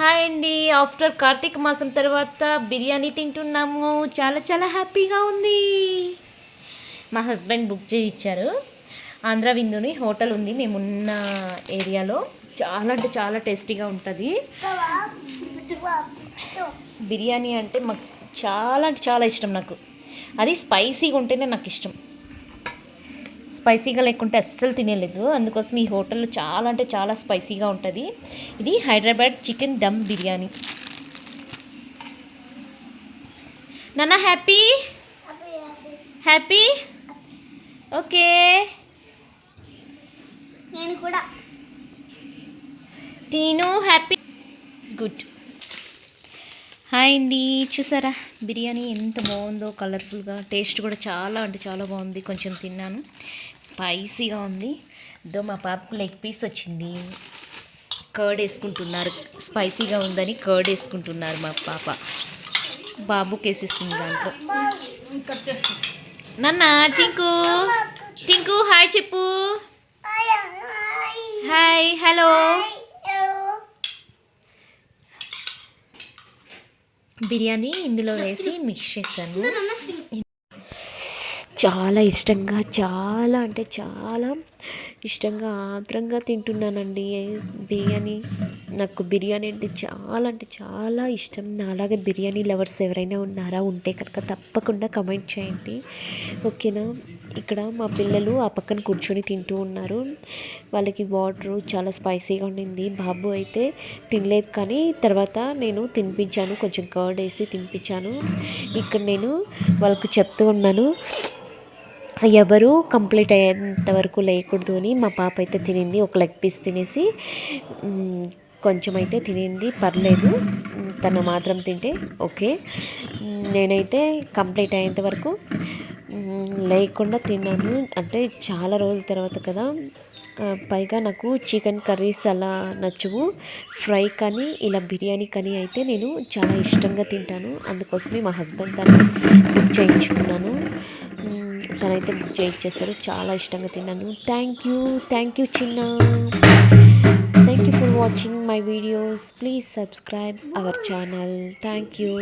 Hi అండి. After Karthika మాసం తర్వాత బిర్యానీ తింటున్నాము. చాలా చాలా హ్యాపీగా ఉంది. మా హస్బెండ్ బుక్ చేసి ఇచ్చారు ఆంధ్ర విందుని హోటల్ ఉంది. మేమున్న ఏరియాలో చాలా అంటే చాలా టేస్టీగా ఉంటుంది. బిర్యానీ అంటే మాకు చాలా అంటే చాలా ఇష్టం నాకు. అది స్పైసీగా ఉంటేనే నాకు ఇష్టం. స్పైసీగా లేకుంటే అస్సలు తినేలేదు అందుకోసం ఈ హోటల్లో చాలా అంటే చాలా స్పైసీగా ఉంటుంది. ఇది హైదరాబాద్ చికెన్ దమ్ బిర్యానీ. నాన్న హ్యాపీ? హ్యాపీ? ఓకే. నేను కూడా. టీను హ్యాపీ? గుడ్. హాయ్ అండి. చూసారా? బిర్యానీ ఎంత బాగుందో కలర్ఫుల్గా. టేస్ట్ కూడా చాలా అంటే చాలా బాగుంది. కొంచెం తిన్నాను. స్పైసీగా ఉంది. దో మా పాపకు లెగ్ పీస్ వచ్చింది. కర్డ్ వేసుకుంటున్నారు. స్పైసీగా ఉందని కర్డ్ వేసుకుంటున్నారు మా పాప. బాబుకి వేసిస్తుంది దాంట్లో. నాన్న టింకు. టింకు హాయ్ చెప్పు. Hi hello. బిర్యానీ ఇందులో వేసి మిక్స్ చేశాను. చాలా ఇష్టంగా చాలా అంటే చాలా ఇష్టంగా ఆత్రంగా తింటున్నానండి. బిర్యానీ నాకు బిర్యానీ అంటే చాలా అంటే చాలా ఇష్టం. అలాగే బిర్యానీ లవర్స్ ఎవరైనా ఉన్నారా ఉంటే కనుక తప్పకుండా కమెంట్ చేయండి. ఓకేనా? ఇక్కడ మా పిల్లలు ఆ పక్కన కూర్చొని తింటూ ఉన్నారు. వాళ్ళకి వాటర్ చాలా స్పైసీగా ఉండింది. బాబు అయితే తినలేదు కానీ తర్వాత నేను తినిపించాను. కొంచెం కర్డ్ వేసి తినిపించాను. ఇక్కడ నేను వాళ్ళకు చెప్తూ ఉన్నాను. ఎవరు కంప్లీట్ అయ్యేంత వరకు లేకూడదు అని మా పాప అయితే తినింది. ఒక లెగ్ పీస్ తినేసి కొంచెం అయితే తినింది. పర్లేదు. తను మాత్రం తింటే ఓకే. నేనైతే కంప్లీట్ అయ్యేంత వరకు లేకుండా తిన్నాను. అంటే చాలా రోజుల తర్వాత కదా. పైగా నాకు చికెన్ కర్రీస్ అలా నచ్చవు. ఫ్రై కానీ ఇలా బిర్యానీ కానీ అయితే నేను చాలా ఇష్టంగా తింటాను. అందుకోసమే మా హస్బెండ్ తను బుక్ చేయించుకున్నాను. తనైతే బుక్ చేయించేస్తారు చాలా ఇష్టంగా తిన్నాను. థ్యాంక్ యూ థ్యాంక్ యూ చిన్న. Thank you for watching my videos please subscribe our channel thank you